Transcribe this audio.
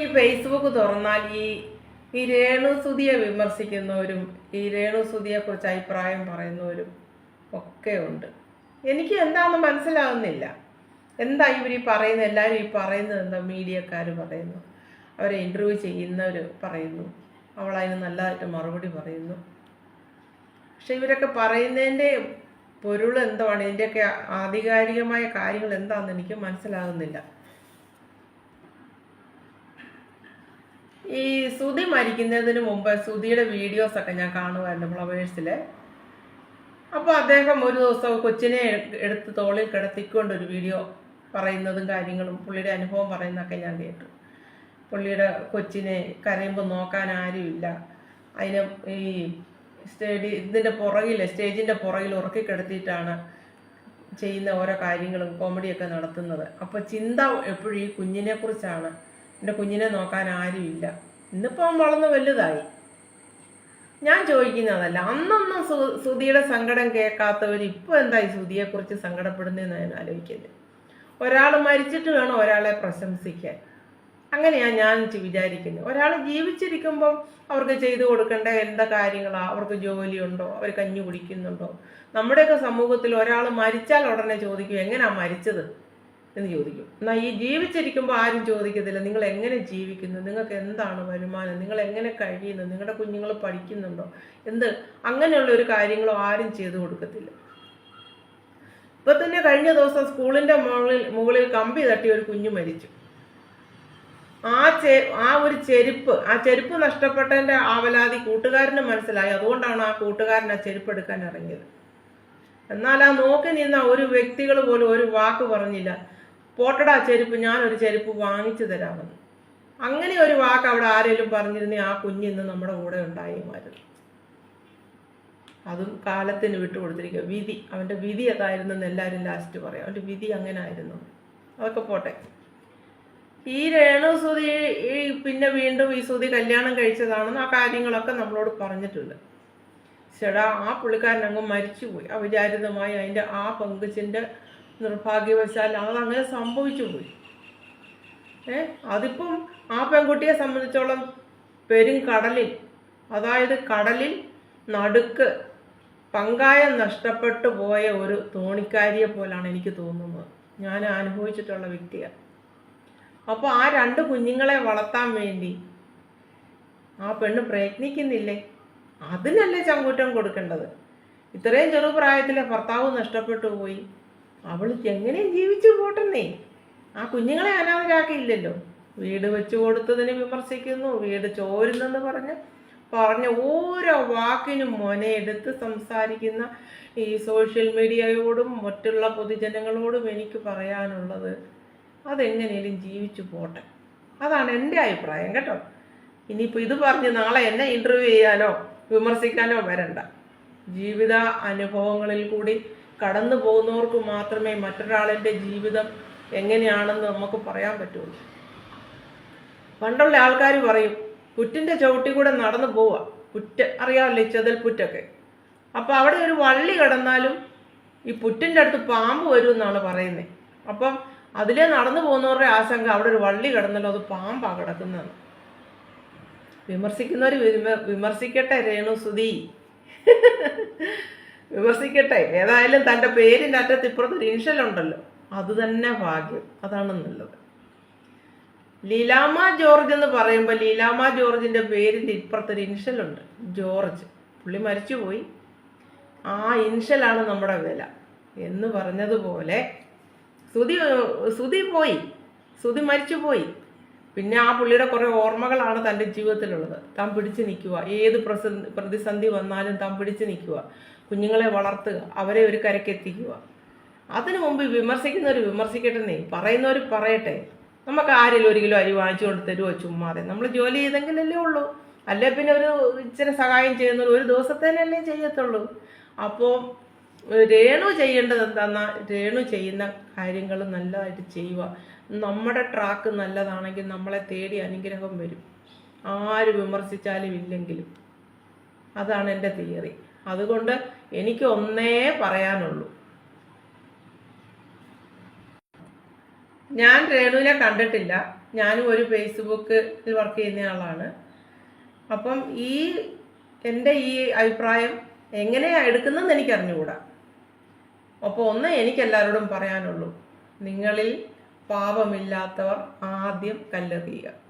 ഈ ഫേസ്ബുക്ക് തുറന്നാൽ ഈ ഈ രേണുസുതിയെ വിമർശിക്കുന്നവരും ഈ രേണുസുതിയെ കുറിച്ച് അഭിപ്രായം പറയുന്നവരും ഒക്കെ ഉണ്ട്. എനിക്ക് എന്താണെന്ന് മനസ്സിലാവുന്നില്ല. എന്താ ഇവർ ഈ പറയുന്നത്? എല്ലാവരും ഈ പറയുന്നത് എന്താ? മീഡിയക്കാർ പറയുന്നു. അവരെ ഇന്റർവ്യൂ ചെയ്യുന്നവർ പറയുന്നു. അവൾ അതിന് നല്ലതായിട്ട് മറുപടി പറയുന്നു. പക്ഷെ ഇവരൊക്കെ പറയുന്നതിന്റെ പൊരുൾ എന്താണ് ഇതിന്റെയൊക്കെ ആധികാരികമായ കാര്യങ്ങൾ എന്താണെന്ന് എനിക്ക് മനസ്സിലാകുന്നില്ല ഈ സുതി മരിക്കുന്നതിന് മുമ്പ് സുതിയുടെ വീഡിയോസ് ഒക്കെ ഞാൻ കാണുമായിരുന്നു ഫ്ലവേഴ്സിൽ അപ്പോൾ അദ്ദേഹം ഒരു ദിവസം കൊച്ചിനെ എടുത്ത് തോളിൽ കിടത്തിക്കൊണ്ട് ഒരു വീഡിയോ പറയുന്നതും കാര്യങ്ങളും പുള്ളിയുടെ അനുഭവം പറയുന്നതൊക്കെ ഞാൻ കേട്ടു. പുള്ളിയുടെ കൊച്ചിനെ കരയുമ്പോൾ നോക്കാൻ ആരുമില്ല അതിന് ഈ സ്റ്റേഡി ഇതിന്റെ പുറകിൽ സ്റ്റേജിന്റെ പുറകിൽ ഉറക്കി കിടത്തിയിട്ടാണ് ചെയ്യുന്ന ഓരോ കാര്യങ്ങളും കോമഡിയൊക്കെ നടത്തുന്നത്. അപ്പോൾ ചിന്ത എപ്പോഴും ഈ കുഞ്ഞിനെ കുറിച്ചാണ്. എന്റെ കുഞ്ഞിനെ നോക്കാൻ ആരുമില്ല ഇന്നിപ്പോൾ അവൻ വളർന്ന് വലുതായി. ഞാൻ ചോദിക്കുന്നതല്ല അന്നൊന്നും സു സുധിയുടെ സങ്കടം കേൾക്കാത്തവർ ഇപ്പോൾ എന്തായി സുധിയെക്കുറിച്ച് സങ്കടപ്പെടുന്നതെന്ന് ഞാൻ ആലോചിക്കുന്നത് ഒരാൾ മരിച്ചിട്ട് വേണം ഒരാളെ പ്രശംസിക്കാൻ. അങ്ങനെയാണ് ഞാൻ വിചാരിക്കുന്നത് ഒരാൾ ജീവിച്ചിരിക്കുമ്പം അവർക്ക് ചെയ്തു കൊടുക്കേണ്ട എന്താ കാര്യങ്ങളാ? അവർക്ക് ജോലിയുണ്ടോ? അവർ കഞ്ഞി കുടിക്കുന്നുണ്ടോ? നമ്മുടെയൊക്കെ സമൂഹത്തിൽ ഒരാൾ മരിച്ചാൽ ഉടനെ ചോദിക്കും എങ്ങനെയാ മരിച്ചത്? എന്ന് ചോദിക്കും. എന്നാൽ ഈ ജീവിച്ചിരിക്കുമ്പോൾ ആരും ചോദിക്കത്തില്ല. നിങ്ങൾ എങ്ങനെ ജീവിക്കുന്നു? നിങ്ങൾക്ക് എന്താണ് വരുമാനം? നിങ്ങൾ എങ്ങനെ കഴിയുന്നു? നിങ്ങളുടെ കുഞ്ഞുങ്ങൾ പഠിക്കുന്നുണ്ടോ? എന്ത്? അങ്ങനെയുള്ള ഒരു കാര്യങ്ങളും ആരും ചെയ്തു കൊടുക്കത്തില്ല. ഇപ്പൊ തന്നെ കഴിഞ്ഞ ദിവസം സ്കൂളിന്റെ മുകളിൽ മുകളിൽ കമ്പി തട്ടി ഒരു കുഞ്ഞു മരിച്ചു. ആ ചെ ആ ഒരു ചെരുപ്പ് ആ ചെരുപ്പ് നഷ്ടപ്പെട്ടതിന്റെ ആവലാതി കൂട്ടുകാരന് മനസ്സിലായി. അതുകൊണ്ടാണ് ആ കൂട്ടുകാരൻ ആ ചെരുപ്പ് എടുക്കാൻ ഇറങ്ങിയത്. എന്നാൽ ആ നോക്കി നിന്ന ഒരു വ്യക്തികൾ പോലും ഒരു വാക്ക് പറഞ്ഞില്ല. പോട്ടടാ ചെരുപ്പ് ഞാനൊരു ചെരുപ്പ് വാങ്ങിച്ചു തരാമെന്ന്. അങ്ങനെ ഒരു വാക്ക് അവിടെ ആരെങ്കിലും പറഞ്ഞിരുന്നേ ആ കുഞ്ഞിന്ന് നമ്മുടെ കൂടെ ഉണ്ടായുമായിരുന്നു അതും കാലത്തിന് വിട്ടുകൊടുത്തിരിക്കുക വിധി അവന്റെ വിധി അതായിരുന്നു എന്ന് എല്ലാവരും ലാസ്റ്റ് പറയാം. അവന്റെ വിധി അങ്ങനെ ആയിരുന്നു അതൊക്കെ പോട്ടെ. ഈ രേണു സുതി ഈ പിന്നെ വീണ്ടും ഈ സുതി കല്യാണം കഴിച്ചതാണെന്ന് ആ കാര്യങ്ങളൊക്കെ നമ്മളോട് പറഞ്ഞിട്ടുണ്ട്. ചേടാ ആ പുള്ളിക്കാരൻ അങ്ങ് മരിച്ചുപോയി. അവിചാരിതമായി അതിന്റെ ആ പങ്കുച്ചിന്റെ നിർഭാഗ്യവശാൽ അതങ്ങനെ സംഭവിച്ചു പോയി. ഏ? അതിപ്പം ആ പെൺകുട്ടിയെ സംബന്ധിച്ചോളം പെരും കടലിൽ അതായത് കടലിൽ നടുക്ക് പങ്കായം നഷ്ടപ്പെട്ടു പോയ ഒരു തോണിക്കാരിയെ പോലാണ് എനിക്ക് തോന്നുന്നത്. ഞാൻ അനുഭവിച്ചിട്ടുള്ള വ്യക്തിയാണ് അപ്പോൾ ആ രണ്ട് കുഞ്ഞുങ്ങളെ വളർത്താൻ വേണ്ടി ആ പെണ്ണ് പ്രയത്നിക്കുന്നില്ലേ? അതിനല്ലേ ചങ്കൂറ്റം കൊടുക്കേണ്ടത്? ഇത്രയും ചെറുപ്രായത്തിലെ ഭർത്താവ് നഷ്ടപ്പെട്ടു പോയി. അവൾ എങ്ങനെ ജീവിച്ചു പോട്ടെന്നേ. ആ കുഞ്ഞുങ്ങളെ അനാഥരാക്കിയില്ലല്ലോ. വീട് വെച്ചു കൊടുത്തതിനെ വിമർശിക്കുന്നു. വീട് ചോരുന്നെന്ന് പറഞ്ഞ് പറഞ്ഞ ഓരോ വാക്കിനും മൊനയെടുത്ത് സംസാരിക്കുന്ന ഈ സോഷ്യൽ മീഡിയയോടും മറ്റുള്ള പൊതുജനങ്ങളോടും എനിക്ക് പറയാനുള്ളത് അതെങ്ങനെയും ജീവിച്ചു പോട്ടെ. അതാണ് എന്റെ അഭിപ്രായം കേട്ടോ. ഇനിയിപ്പോൾ ഇത് പറഞ്ഞ് നാളെ എന്നെ ഇന്റർവ്യൂ ചെയ്യാനോ വിമർശിക്കാനോ വരണ്ട. ജീവിത അനുഭവങ്ങളിൽ കൂടി കടന്നു പോകുന്നവർക്ക് മാത്രമേ മറ്റൊരാളിന്റെ ജീവിതം എങ്ങനെയാണെന്ന് നമുക്ക് പറയാൻ പറ്റുള്ളൂ. പണ്ടുള്ള ആൾക്കാർ പറയും പുറ്റിന്റെ ചവിട്ടി കൂടെ നടന്നു പോവുക പുറ്റ് അറിയാമല്ലേ ചെതൽ പുറ്റൊക്കെ. അപ്പോൾ അവിടെ ഒരു വള്ളി കടന്നാലും ഈ പുറ്റിന്റെ അടുത്ത് പാമ്പ് വരും എന്നാണ് പറയുന്നത് അപ്പം അതിലേ നടന്നു പോകുന്നവരുടെ ആശങ്ക അവിടെ ഒരു വള്ളി കിടന്നല്ലോ അത് പാമ്പാണ് കിടക്കുന്നതെന്ന്. വിമർശിക്കുന്നവർ വിമ- വിമർശിക്കട്ടെ രേണു സുധി. വിമർശിക്കട്ടെ. ഏതായാലും തന്റെ പേരിന്റെ അറ്റത്ത് ഇപ്പുറത്തൊരു ഇൻഷൽ ഉണ്ടല്ലോ അത് തന്നെ ഭാഗ്യം. അതാണ് നല്ലത്. ലീലാമ ജോർജ് എന്ന് പറയുമ്പോൾ ലീലാമ ജോർജിന്റെ പേരിന്റെ ഇപ്പുറത്തൊരു ഇൻഷലുണ്ട്. ജോർജ്. പുള്ളി മരിച്ചുപോയി. ആ ഇൻഷലാണ് നമ്മുടെ വില. എന്ന് പറഞ്ഞതുപോലെ സുതി സുതി പോയി. സുതി മരിച്ചുപോയി. പിന്നെ ആ പുള്ളിയുടെ കുറേ ഓർമ്മകളാണ് തന്റെ ജീവിതത്തിലുള്ളത്. താൻ പിടിച്ചു നിൽക്കുക. ഏത് പ്രതിസന്ധി വന്നാലും താൻ പിടിച്ചു നിൽക്കുക. കുഞ്ഞുങ്ങളെ വളർത്തുക അവരെ ഒരു കരയ്ക്ക് എത്തിക്കുക. അതിനു മുമ്പ് വിമർശിക്കുന്നവർ വിമർശിക്കട്ടെ പറയുന്നവർ പറയട്ടെ. നമുക്ക് ആരെങ്കിലും ഒരു കിലോ അരി വാങ്ങിച്ചു കൊണ്ട് തരുമോ ചുമ്മാതെ നമ്മൾ ജോലി ചെയ്തെങ്കിലല്ലേ ഉള്ളൂ. അല്ലേ പിന്നെ ഒരു ഇച്ചിരി സഹായം ചെയ്യുന്നവർ ഒരു ദിവസത്തേനല്ലേ ചെയ്യത്തുള്ളൂ. അപ്പോൾ രേണു ചെയ്യേണ്ടത് എന്താണെന്നാ രേണു ചെയ്യുന്ന കാര്യങ്ങൾ നല്ലതായിട്ട് ചെയ്യുക. നമ്മുടെ ട്രാക്ക് നല്ലതാണെങ്കിൽ നമ്മളെ തേടി അനുഗ്രഹം വരും. ആര് വിമർശിച്ചാലും ഇല്ലെങ്കിലും. അതാണ് എന്റെ തിയറി അതുകൊണ്ട് എനിക്ക് ഒന്നേ പറയാനുള്ളൂ. ഞാൻ രേണുവിനെ കണ്ടിട്ടില്ല. ഞാനും ഒരു ഫേസ്ബുക്കിൽ വർക്ക് ചെയ്യുന്ന ആളാണ്. അപ്പം ഈ എന്റെ ഈ അഭിപ്രായം എങ്ങനെയാണ് എടുക്കുന്നതെന്ന് എനിക്ക് അറിഞ്ഞുകൂടാ അപ്പോൾ ഒന്ന് എനിക്ക് എല്ലാവരോടും പറയാനുള്ളൂ. നിങ്ങളിൽ പാപമില്ലാത്തവർ ആദ്യം കല്ലെറിയുക.